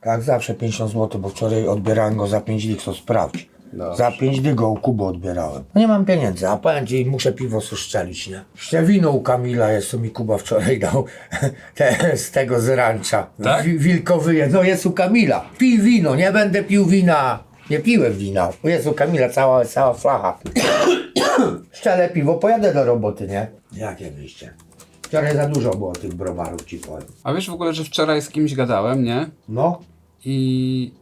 Tak, zawsze 50 zł, bo wczoraj odbierałem go za 5 dych, to sprawdź. Za 5 dych go u Kuby odbierałem. No nie mam pieniędzy, a powiem ci, muszę piwo suszczelić, nie? Jeszcze wino u Kamila jest, co mi Kuba wczoraj dał te, z tego z rancza. Tak? Wi- Wilkowyje, no jest u Kamila. Pij wino, nie będę pił wina. Nie piłem wina, bo jest u Kamila cała, cała flacha. Szczelę piwo, pojadę do roboty, nie? Jakie wyjście? Wczoraj za dużo było tych browarów, ci powiem. A wiesz w ogóle, że wczoraj z kimś gadałem, nie? No, I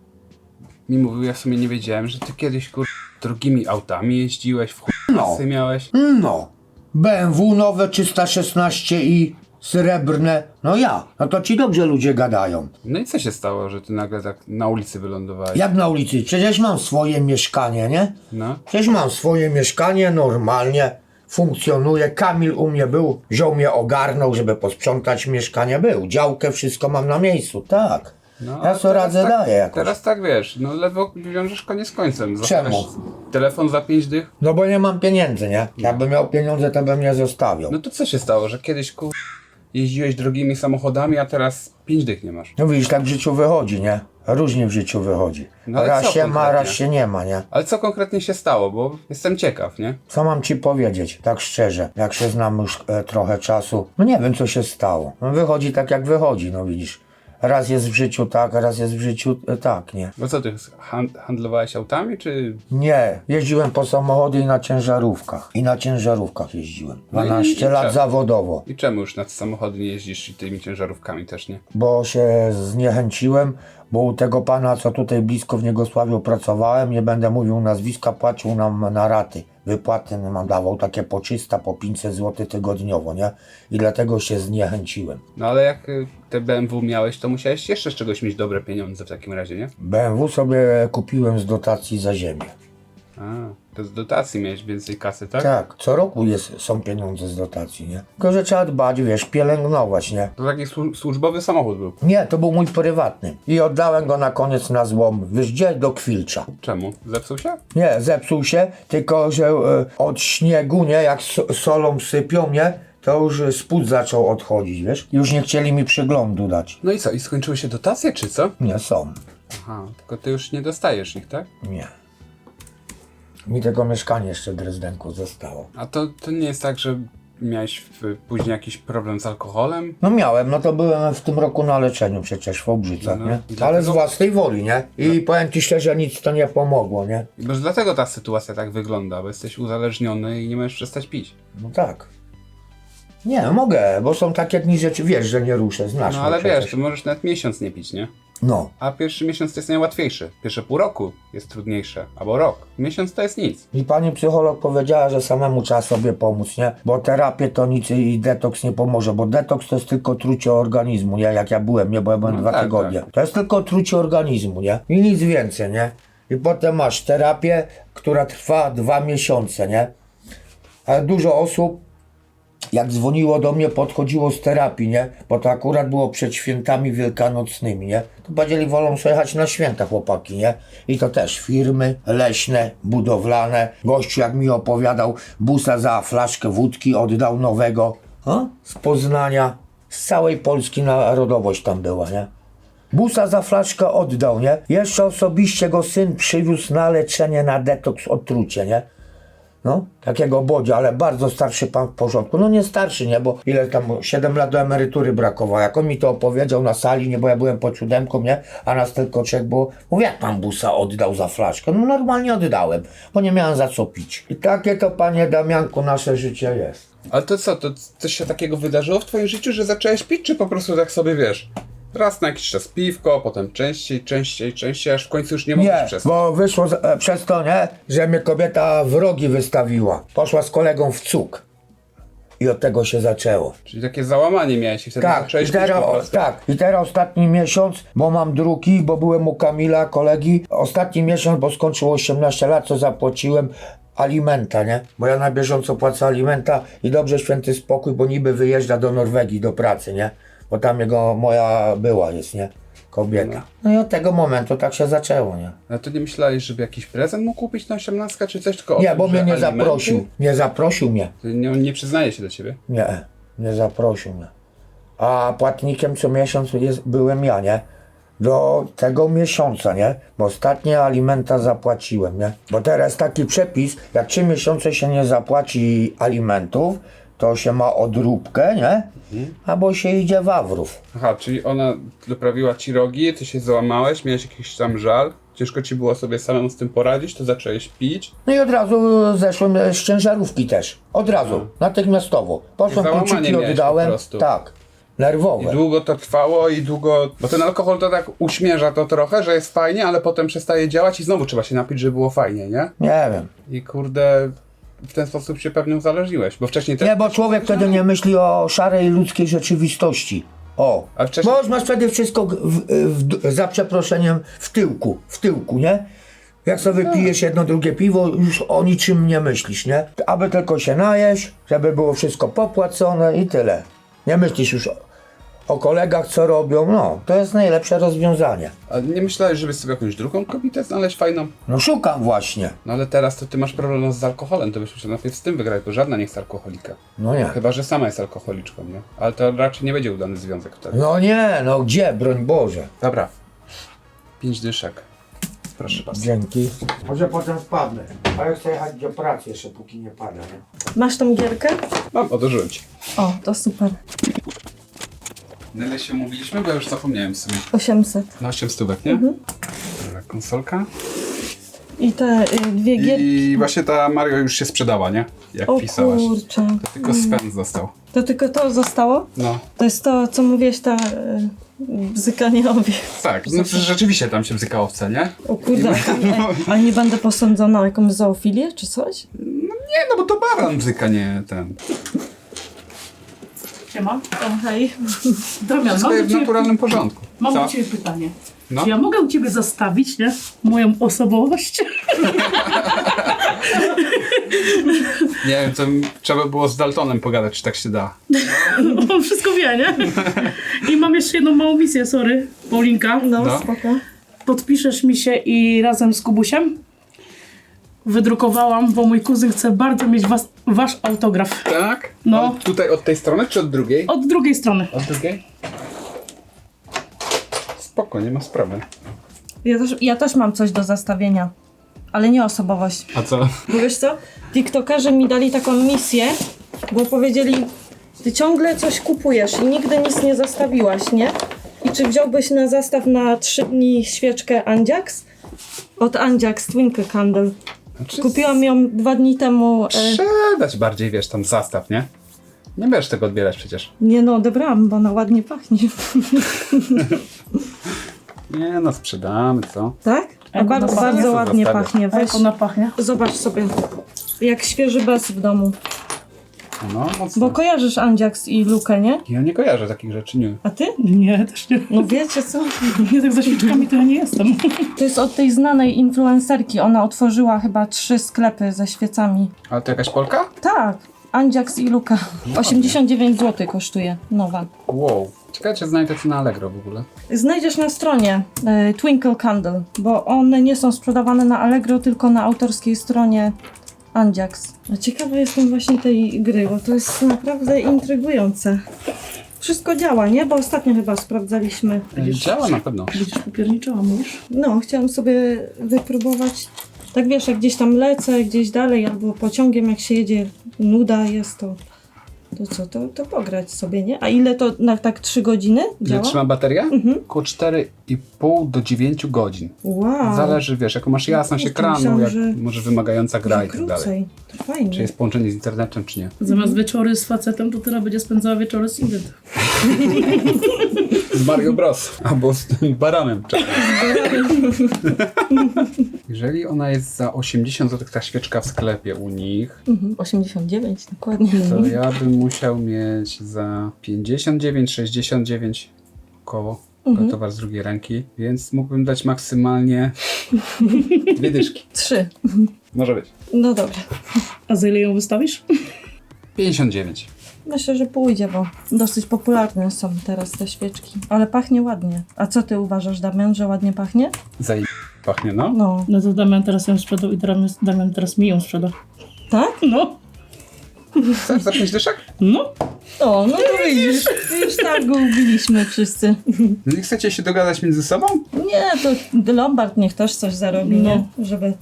mi mówił, ja w sumie nie wiedziałem, że ty kiedyś kur... drogimi autami jeździłeś, w No. miałeś. No. BMW nowe 316 i srebrne. No ja. No to ci dobrze ludzie gadają. No i co się stało, że ty nagle tak na ulicy wylądowałeś? Jak na ulicy? Przecież mam swoje mieszkanie, nie? No. Przecież mam swoje mieszkanie normalnie. Funkcjonuje. Kamil u mnie był. Wziął mnie ogarnął, żeby posprzątać mieszkanie. Był. Działkę, wszystko mam na miejscu. Tak. No ja teraz radzę tak, daję jakoś. Teraz tak wiesz, no ledwo wiążesz koniec końcem. Czemu? Telefon za pięć dych? No bo nie mam pieniędzy, nie? Jakbym miał pieniądze, to bym nie zostawiał. No to co się stało, że kiedyś kur... jeździłeś drogimi samochodami, a teraz pięć dych nie masz? No widzisz, tak w życiu wychodzi, nie? Różnie w życiu wychodzi. No ale raz co się ma, raz się nie ma, nie? Ale co konkretnie się stało, bo jestem ciekaw, nie? Co mam ci powiedzieć, tak szczerze, jak się znam już e, trochę czasu? No nie wiem, co się stało. No wychodzi tak, jak wychodzi, no widzisz. Raz jest w życiu tak, raz jest w życiu e, tak, nie? Bo co ty, hand- handlowałeś autami, czy... Nie, jeździłem po samochody i na ciężarówkach. I na ciężarówkach jeździłem. No i- 12 i lat czemu? zawodowo. I czemu już na samochody nie jeździsz i tymi ciężarówkami też nie? Bo się zniechęciłem, bo u tego pana, co tutaj blisko w Niegosławiu pracowałem, nie będę mówił nazwiska, płacił nam na raty. Wypłaty nam dawał takie po 300, po 500 zł tygodniowo, nie? I dlatego się zniechęciłem. No ale jak y, te BMW miałeś, to musiałeś jeszcze z czegoś mieć dobre pieniądze w takim razie, nie? BMW sobie kupiłem z dotacji za ziemię. A, to z dotacji miałeś więcej kasy, tak? Tak, co roku jest, są pieniądze z dotacji, nie? Tylko, że trzeba dbać, wiesz, pielęgnować, nie? To taki słu- służbowy samochód był. Nie, to był mój prywatny. I oddałem go na koniec na złom. Wiesz, gdzie? Do Kwilcza. Czemu? Zepsuł się? Nie, zepsuł się, tylko że e, od śniegu, nie, jak so, solą sypią, nie, to już e, spód zaczął odchodzić, wiesz? Już nie chcieli mi przyglądu dać. No i co? I skończyły się dotacje, czy co? Nie, są. Aha, tylko ty już nie dostajesz ich, tak? Nie. Mi tego mieszkanie jeszcze w Drezdenku zostało. A to, to nie jest tak, że miałeś w, później jakiś problem z alkoholem? No miałem, no to byłem w tym roku na leczeniu przecież w Obrzycach, No, no. nie? I Ale z dlatego- własnej woli, nie? I powiem ci szczerze, nic to nie pomogło, nie? Może dlatego ta sytuacja tak wygląda, bo jesteś uzależniony i nie możesz przestać pić. No tak. Nie, mogę, bo są takie dni rzeczy, wiesz, że nie ruszę, znasz No mnie ale przecież. wiesz, to możesz nawet miesiąc nie pić, nie? No, A pierwszy miesiąc to jest najłatwiejszy. Pierwsze pół roku jest trudniejsze, albo rok. Miesiąc to jest nic. I pani psycholog powiedziała, że samemu trzeba sobie pomóc, nie? Bo terapię to nic i detoks nie pomoże, bo detoks to jest tylko trucie organizmu, nie? Jak ja byłem, nie? Bo ja byłem No dwa tak, tygodnie. tak. To jest tylko trucie organizmu, nie? I nic więcej, nie? I potem masz terapię, która trwa dwa miesiące, nie? Ale dużo osób jak dzwoniło do mnie, podchodziło z terapii, nie? Bo to akurat było przed świętami wielkanocnymi, nie? To powiedzieli, wolą sobie jechać na święta chłopaki, nie? I to też firmy leśne, budowlane. Gościu, jak mi opowiadał, busa za flaszkę wódki oddał nowego. A? Z Poznania, z całej Polski narodowość tam była, nie? Busa za flaszkę oddał, nie? Jeszcze osobiście go syn przywiózł na leczenie, na detoks, otrucie, nie? No, takiego bodzia, ale bardzo starszy pan w porządku. No nie starszy, nie, bo ile tam, 7 lat do emerytury brakowało. Jak on mi to opowiedział na sali, nie, bo ja byłem pod siódemką, nie, a nas tylko trzech było. Mówię, jak pan busa oddał za flaszkę? No normalnie oddałem, bo nie miałem za co pić. I takie to, panie Damianku, nasze życie jest. Ale to co, to coś się takiego wydarzyło w twoim życiu, że zacząłeś pić, czy po prostu tak sobie wiesz? Raz na jakiś czas piwko, potem częściej, częściej, częściej, aż w końcu już nie możesz Nie, przestać. bo wyszło z, e, przez to, nie, że mnie kobieta w rogi wystawiła. Poszła z kolegą w cuk. I od tego się zaczęło. Czyli takie załamanie miałeś i wtedy Tak, zacząłeś i pić po teraz, prostu. tak, i teraz ostatni miesiąc, bo mam drugi, bo byłem u Kamila, kolegi. Ostatni miesiąc, bo skończyło 18 lat, co zapłaciłem alimenta, nie? Bo ja na bieżąco płacę alimenta i dobrze święty spokój, bo niby wyjeżdża do Norwegii do pracy, nie? Bo tam jego, moja była jest, nie? Kobieta. No i od tego momentu tak się zaczęło, nie? Ale to nie myślałeś, żeby jakiś prezent mógł kupić na osiemnastkę, czy coś tylko o Nie, tym, bo mnie nie alimenty? zaprosił. Nie zaprosił mnie. Nie, nie przyznaje się do ciebie. Nie, nie zaprosił mnie. A płatnikiem co miesiąc jest, byłem ja, nie? do tego miesiąca, nie? Bo ostatnie alimenta zapłaciłem, nie? Bo teraz taki przepis, jak trzy miesiące się nie zapłaci alimentów, to się ma odróbkę, nie? Albo się idzie wawrów. Aha, czyli ona doprawiła ci rogi, ty się załamałeś, miałeś jakiś tam żal, ciężko ci było sobie samemu z tym poradzić, to zacząłeś pić. No i od razu zeszłem z ciężarówki też. Od razu, natychmiastowo. Poszłem Załamanie kluczyki miałeś po oddałem. prostu. Tak, I nerwowe. długo to trwało i długo... Bo ten alkohol to tak uśmierza to trochę, że jest fajnie, ale potem przestaje działać i znowu trzeba się napić, żeby było fajnie, nie? Nie wiem. I kurde, w ten sposób się pewnie uzależniłeś, bo wcześniej też... Nie, bo człowiek wtedy nie myśli o szarej ludzkiej rzeczywistości. O. A wcześniej- Bo masz wtedy wszystko w, w, w, za przeproszeniem w tyłku, w tyłku, nie? Jak sobie pijesz jedno, drugie piwo, już o niczym nie myślisz, nie? Aby tylko się najeść, żeby było wszystko popłacone i tyle. Nie myślisz już o, o kolegach, co robią, no, to jest najlepsze rozwiązanie. A nie myślałeś, żeby sobie jakąś drugą kobietę znaleźć fajną? No szukam właśnie. No ale teraz to ty masz problem z alkoholem, to byś musiał najpierw z tym wygrać, bo żadna nie chce alkoholika. No nie. Chyba, że sama jest alkoholiczką, nie? Ale to raczej nie będzie udany związek wtedy. No nie, no gdzie, broń Boże. Dobra. Pięć dyszek. Proszę bardzo. Dzięki. Może potem wpadnę. A ja chcę jechać do pracy jeszcze, póki nie pada, nie? Masz tą gierkę? Mam, odłożyłem ci. O, to super. Na ile się umówiliśmy, bo ja już zapomniałem w sumie. 800. Na 8 stówek, nie? Dobra, konsolka. I te y, dwie gierki. I właśnie ta Mario już się sprzedała, nie? Jak O pisałaś. kurczę. To tylko Sven został. To tylko to zostało? No. To jest to, co mówiłeś, ta y, bzykanie owiec. Tak, no przecież rzeczywiście tam się bzykało w cenie. O kurde, a, a nie będę posądzona o jakąś zoofilię czy coś? Nie, no bo to baran bzyka, nie ten. Siema. Hej. Damian, Wszystko mam jest do w ciebie, naturalnym porządku. mam Co? do ciebie pytanie. No. Czy ja mogę u ciebie zostawić, nie? Moją osobowość? Nie wiem, to trzeba było z Daltonem pogadać, czy tak się da. Bo on wszystko wie, nie? I mam jeszcze jedną małą misję, sorry, Paulinka. No, No. spoko. Podpiszesz mi się i razem z Kubusiem wydrukowałam, bo mój kuzyn chce bardzo mieć was, wasz autograf. Tak? No. Od, tutaj od tej strony, czy od drugiej? Od drugiej strony. Od drugiej? Spoko, nie ma sprawy. Ja też, ja też mam coś do zastawienia. Ale nie osobowość. A co? Bo wiesz co? TikTokerzy mi dali taką misję, bo powiedzieli, ty ciągle coś kupujesz i nigdy nic nie zastawiłaś, nie? I czy wziąłbyś na zastaw na 3 dni świeczkę Andziax? Od Andziax Twinkle Candle. Znaczy, Kupiłam ją dwa dni temu. E, Sprzedać bardziej, wiesz, tam zastaw, nie? Nie będziesz tego odbierać przecież. nie no, odebrałam, bo ona ładnie pachnie. Nie no, sprzedamy, co? tak? A Jak bar- ona pachnie? bardzo ładnie Zostawię. pachnie. A Weź, jak ona pachnie? zobacz sobie. Jak świeży bez w domu. No, mocno. Bo kojarzysz Andziax i Lukę, nie? Ja nie kojarzę takich rzeczy, nie. A ty? Nie, też nie. No wiecie co? Nie, tak za świeczkami to ja nie jestem. To jest od tej znanej influencerki. Ona otworzyła chyba trzy sklepy ze świecami. Ale to jakaś Polka? Tak, Andziax i Luka. 89 zł kosztuje, nowa. Wow. Ciekawe, czy znajdę to na Allegro w ogóle. Znajdziesz na stronie e, Twinkle Candle, bo one nie są sprzedawane na Allegro, tylko na autorskiej stronie Andziaks. A ciekawa jestem właśnie tej gry, bo to jest naprawdę intrygujące. Wszystko działa, nie? Bo ostatnio chyba sprawdzaliśmy. Działa na pewno. Widzisz, popierniczyła, mówisz? No, chciałam sobie wypróbować. Tak wiesz, jak gdzieś tam lecę, gdzieś dalej, albo pociągiem jak się jedzie, nuda jest to. To co, to, to pograć sobie, nie? A ile to na tak 3 godziny? Ile działa? trzyma bateria? Mhm. Koło 4 2,5 do 9 godzin. Wow. Zależy, wiesz, jaką masz jasność no, ekranu, myślałam, jak że... może wymagająca gra i tak dalej. To fajnie. Czy jest połączenie z internetem, czy nie. Zamiast wieczory z facetem, to teraz będzie spędzała wieczory z Ingrid. z Mario Bros. Albo z baranem. Jeżeli ona jest za 80 zł, ta świeczka w sklepie u nich. Mhm. 89 dokładnie. To ja bym musiał mieć za 59, 69 około Mhm. towar z drugiej ręki, więc mógłbym dać maksymalnie dwie dyszki. Trzy. Może być. No dobra. A za ile ją wystawisz? 59. Myślę, że pójdzie, bo dosyć popularne są teraz te świeczki. Ale pachnie ładnie. A co ty uważasz, Damian, że ładnie pachnie? Zaj... pachnie, no. No. No to Damian teraz ją sprzedał i Damian, Damian teraz mi ją sprzeda. Tak? No. Chcesz za dyszek? No, O, no to widzisz, już tak go ubiliśmy wszyscy. Nie chcecie się dogadać między sobą? Nie, to Lombard niech też coś zarobi, No. nie? Żeby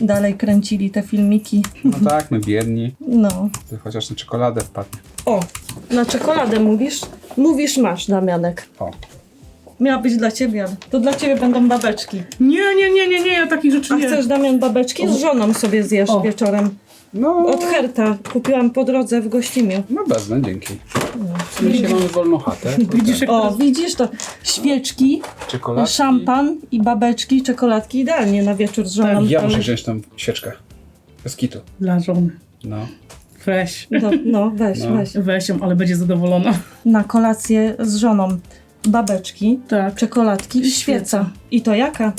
dalej kręcili te filmiki. No tak, my biedni. No. To chociaż na czekoladę wpadnie. O, na czekoladę mówisz? Mówisz masz, Damianek. O. Miała być dla ciebie, ale to dla ciebie będą babeczki. nie, nie, nie, nie, nie, ja takich rzeczy A nie. chcesz, Damian, babeczki? Z żoną sobie zjesz O. wieczorem. No, Od Herta. Kupiłam po drodze w Gościmiu. no wezmę, dzięki. My dzisiaj mamy wolną chatę. Widzisz, jak O, widzisz to? Świeczki, Czekoladki. szampan i babeczki, czekoladki idealnie na wieczór z żoną. Tak, Ja muszę wziąć tą świeczkę. Bez kitu. Dla żony. No. Weź. No, no weź, No. weź. Weź ją, ale będzie zadowolona. Na kolację z żoną babeczki, Tak. czekoladki i świeca. I to jaka?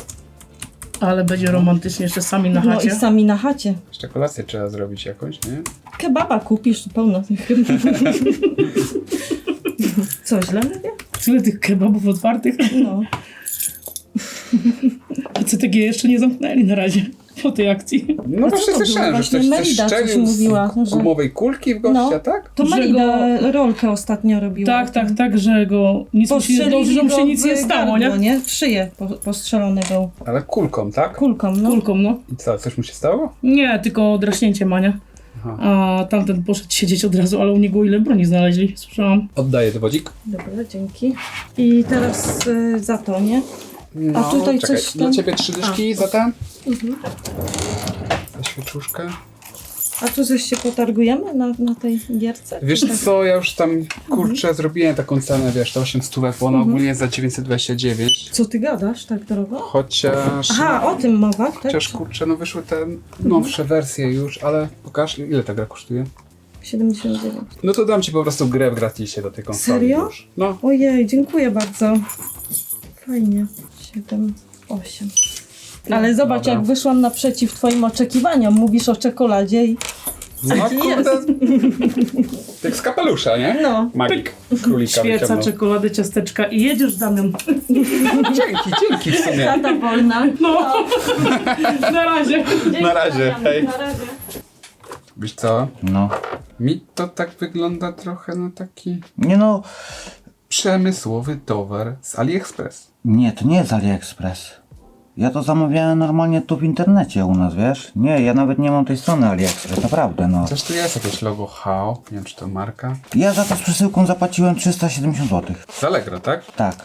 Ale będzie romantycznie jeszcze sami na No i chacie. sami na chacie. Jeszcze kolację trzeba zrobić jakąś, nie? Kebaba kupisz, pełno tych. Co, źle mówię? Tyle tych kebabów otwartych. No. A CTG jeszcze nie zamknęli na razie. Po tej akcji. No właśnie słyszałem, że ktoś Melida coś mówiła, z że- gumowej kulki w gościa, No. tak? To Że Malida go- rolkę ostatnio robiła. Tak, tak, tak, że go nic mu się, Postrzelili że mu się nic nie stało, gardło, nie? nie? W szyję po, postrzelony był. Ale kulką, tak? Kulką, no. Kulką, no. I co, coś mu się stało? Nie, tylko draśnięcie ma, nie? Aha. A tamten poszedł siedzieć od razu, ale u niego ile broni znaleźli, słyszałam. Oddaję dowodzik. Dobra, dzięki. I teraz y, za to, nie? No, tutaj czekaj. coś Dla tam- ciebie trzy dyszki za ten? Mhm. Za świeczuszkę. A tu coś się potargujemy na, na tej gierce? Wiesz Czy tak? co, ja już tam, kurczę, zrobiłem taką cenę, wiesz, to 8 stówek, bo ona Mhm. ogólnie jest za 929. Co ty gadasz tak drogo? Chociaż... Aha, o tym mowa, tak? Chociaż kurczę, no wyszły te nowsze wersje już, ale pokaż, ile ta gra kosztuje? 79. No to dam ci po prostu grę w gratisie do tej konsoli Serio? już. No, Ojej, dziękuję bardzo. Fajnie. 7, 8. Ale zobacz, Dobra. jak wyszłam naprzeciw twoim oczekiwaniom. Mówisz o czekoladzie i... no kurde. Jak z kapelusza, nie? No. Magik. Królika Świeca, wyciągnął. czekolady, ciasteczka i jedziesz, Damian. Dzięki, dzięki w sumie. Tata wolna. No, na razie. Na razie, hej. Na razie. Wiesz co? No. Mi to tak wygląda trochę na taki Nie no, przemysłowy towar z AliExpress. nie, to nie jest AliExpress. Ja to zamawiałem normalnie tu w internecie u nas, wiesz? Nie, ja nawet nie mam tej strony AliExpress, naprawdę, no. Coś tu jest, jakieś logo HAO, nie wiem czy to marka. Ja za to z przesyłką zapłaciłem 370 zł. Z Allegro, tak? Tak.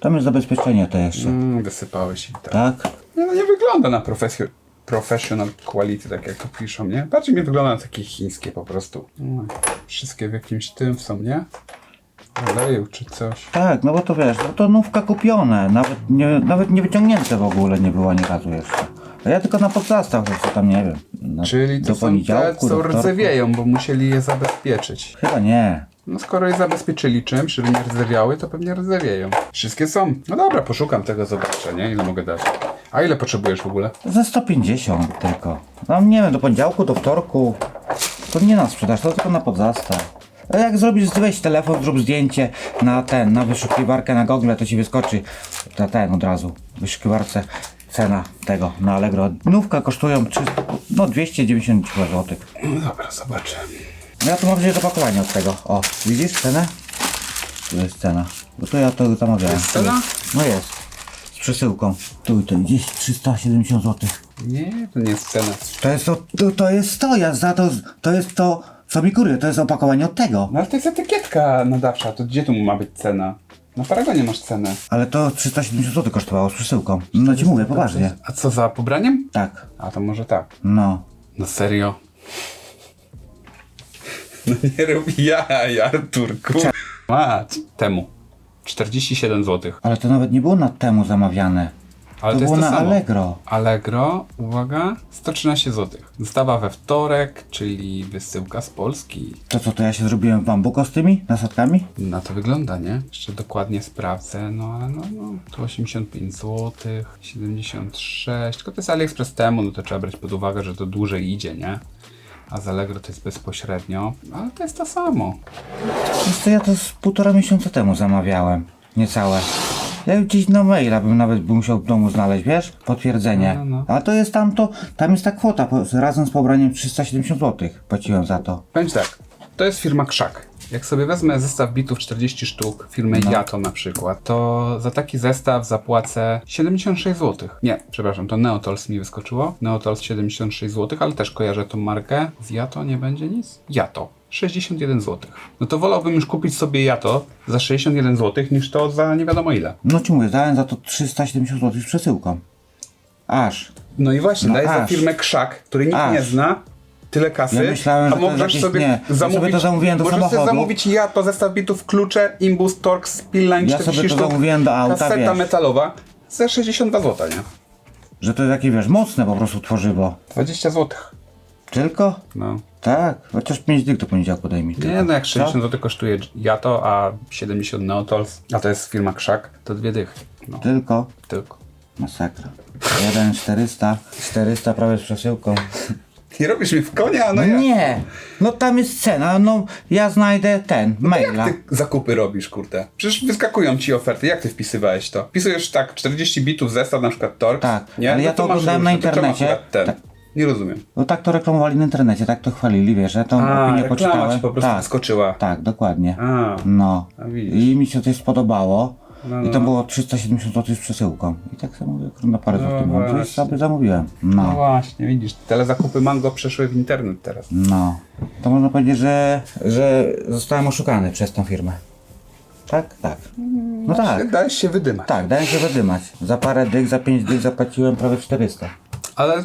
Tam jest zabezpieczenie to jeszcze. Mm, wysypałeś i tak. Tak? Nie, no nie wygląda na profesjo- professional quality, tak jak to piszą, nie? Bardziej mi wygląda na takie chińskie po prostu. No, wszystkie w jakimś tym są, nie? Oleju czy coś. Tak, no bo to wiesz, no to nówka kupione, nawet nie, nawet nie wyciągnięte w ogóle nie było ani razu jeszcze. A ja tylko na podzastaw, co tam nie wiem. Na, Czyli to do są te, poniedziałku, co do wtorku. rdzewieją, bo musieli je zabezpieczyć. Chyba nie. No skoro je zabezpieczyli czymś, żeby nie rdzewiały, to pewnie rdzewieją. Wszystkie są. No dobra, poszukam tego, zobaczę, nie? Ile mogę dać. A ile potrzebujesz w ogóle? Za 150 tylko. No nie wiem, do poniedziałku, do wtorku. To nie na sprzedaż, to tylko na podzastaw. A jak zrobisz, weź telefon, zrób zdjęcie na ten, na wyszukiwarkę na Google, to ci wyskoczy na ten od razu. W wyszukiwarce cena tego na Allegro. Nówka kosztują 300, no 290 zł. No dobra, zobaczę. No ja tu mam wziąć opakowanie od tego. O, widzisz cenę? Tu jest cena. Bo to ja to zamawiałem. Jest cena? No jest. Z przesyłką. Tu to gdzieś 370 zł. Nie, to nie jest cena. To jest to, to, to jest to, ja za to, to jest to, co mi kury, to jest opakowanie od tego. No ale to jest etykietka nadawcza, to gdzie tu ma być cena? Na Paragonie masz cenę. Ale to 370 zł kosztowało z przesyłką. No ci mówię, poważnie. A co za pobraniem? Tak, A to może tak. no. No serio? No nie rób ja, Arturku. Mać. Temu. 47 zł. Ale to nawet nie było na temu zamawiane. Ale to to, było jest to na samo. Allegro. Allegro, uwaga, 113 zł. Dostawa we wtorek, czyli wysyłka z Polski. To co, to ja się zrobiłem w bambuko z tymi nasadkami? Na to wygląda, nie? Jeszcze dokładnie sprawdzę, no ale no, no tu 85 zł, 76, tylko to jest AliExpress temu, no to trzeba brać pod uwagę, że to dłużej idzie, nie? A z Allegro to jest bezpośrednio, ale to jest to samo. Wiesz co, ja to z półtora miesiąca temu zamawiałem. Niecałe. Ja gdzieś na maila bym nawet bym musiał w domu znaleźć, wiesz? Potwierdzenie. No, no. A to jest tam to, tam jest ta kwota, po, razem z pobraniem 370 zł płaciłem za to. Powiem ci tak, to jest firma Krzak. Jak sobie wezmę zestaw bitów 40 sztuk firmy Yato na przykład, to za taki zestaw zapłacę 76 zł. Nie, przepraszam, to Neotols mi wyskoczyło. Neotols 76 zł, ale też kojarzę tą markę. Z Yato nie będzie nic? Yato. 61 zł. No to wolałbym już kupić sobie Yato za 61 zł niż to za nie wiadomo ile. No ci mówię, dałem za to 370 zł z przesyłką. Aż. No i właśnie, No dajesz za aż. firmę Krzak, który nikt Aż. nie zna, tyle kasy, Ja myślałem, a że to jest możesz jakieś- sobie nie, ja zamówić, sobie to zamówiłem do możesz sobie samochodu. zamówić ja to zestaw bitów, klucze, Imbus, Torx, Spillline, Ja 40 sobie to sztuk, zamówiłem do auta, kaseta wiesz. metalowa za 62 zł, nie? Że to jest takie, wiesz, mocne po prostu tworzywo. 20 zł. Tylko? No. Tak, chociaż 5 dych do poniedziałku daj mi. Nie, tylko. no jak Co? 60 zł kosztuje Jato, a 70 Neotols, a to jest firma Krzak, to dwie dychy. No, Tylko? tylko. Masakra. 1 400, 400 prawie z przesyłką. I robisz mi w konia, no No ja. nie, no tam jest cena, no ja znajdę ten, maila. Jak ty zakupy robisz, kurde? Przecież wyskakują ci oferty. Jak ty wpisywałeś to? Wpisujesz tak, 40 bitów zestaw, na przykład Torx. Tak, nie? ale ja to masz oglądałem na różne. To czemu internecie. akurat Ten. Tak. Nie rozumiem. No tak to reklamowali na internecie, tak to chwalili, wiesz, ja tą A, opinię reklama poczytałem. ci po prostu tak, wyskoczyła. tak, dokładnie. A, No. A widzisz. I mi się to spodobało. No, I to no. było 370 zł z przesyłką. I tak sobie mówię, kurde, parę No złotych mam, właśnie. coś sobie zamówiłem. no No. właśnie, widzisz, telezakupy Mango przeszły w internet teraz. No. To można powiedzieć, że, że zostałem oszukany przez tą firmę. Tak? Tak. No tak. Dałeś się wydymać. Tak, dałem się wydymać. Za parę dych, za 5 dych zapłaciłem prawie 400. Ale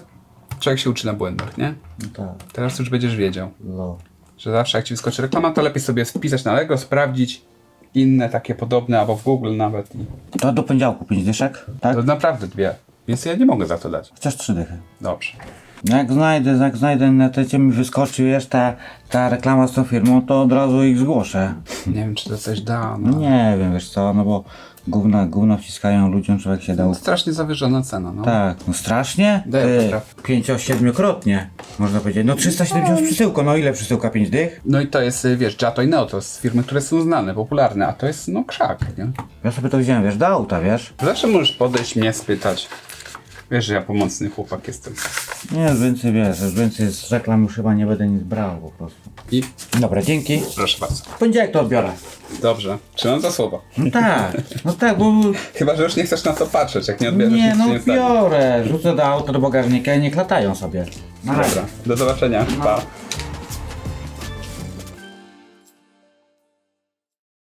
człowiek się uczy na błędach, nie? No tak. Teraz już będziesz wiedział, No. że zawsze jak ci wyskoczy reklama, to lepiej sobie wpisać na Allegro, sprawdzić inne takie podobne, albo w Google nawet. I To do poniedziałku 5 dyszek, tak? to naprawdę dwie. Więc ja nie mogę za to dać. Chociaż 3 dychy. Dobrze. Jak znajdę, jak znajdę na tecie mi wyskoczy wiesz, ta, ta reklama z tą firmą, to od razu ich zgłoszę. Nie wiem, czy to coś da. No No. nie wiem, wiesz co, no bo gówno, gówno wciskają ludziom, człowiek się dał. Strasznie zawyżona cena, no. Tak, no strasznie. Daję Ty, poprawkę. pięcio-siedmiokrotnie, można powiedzieć. No 370 z przesyłką, no ile przesyłka? 5 dych? No i to jest, y, wiesz, Jato i Neo, to jest firmy, które są znane, popularne, a to jest, no, krzak, nie? Ja sobie to wziąłem, wiesz, do auta, wiesz. Zawsze możesz podejść, mnie spytać. Wiesz, że ja pomocny chłopak jestem. Nie, więcej wiesz, już więcej z reklam już chyba nie będę nic brał po prostu. I Dobra, dzięki. proszę bardzo. W poniedziałek to odbiorę. Dobrze, trzymam za słowo. No tak, no tak, bo... Chyba, że już nie chcesz na to patrzeć, jak nie odbierzesz Nie, nic no się nie stanie. biorę, rzucę do auta, do bagażnika i niech latają sobie. Na razie. Dobra, do zobaczenia. Pa.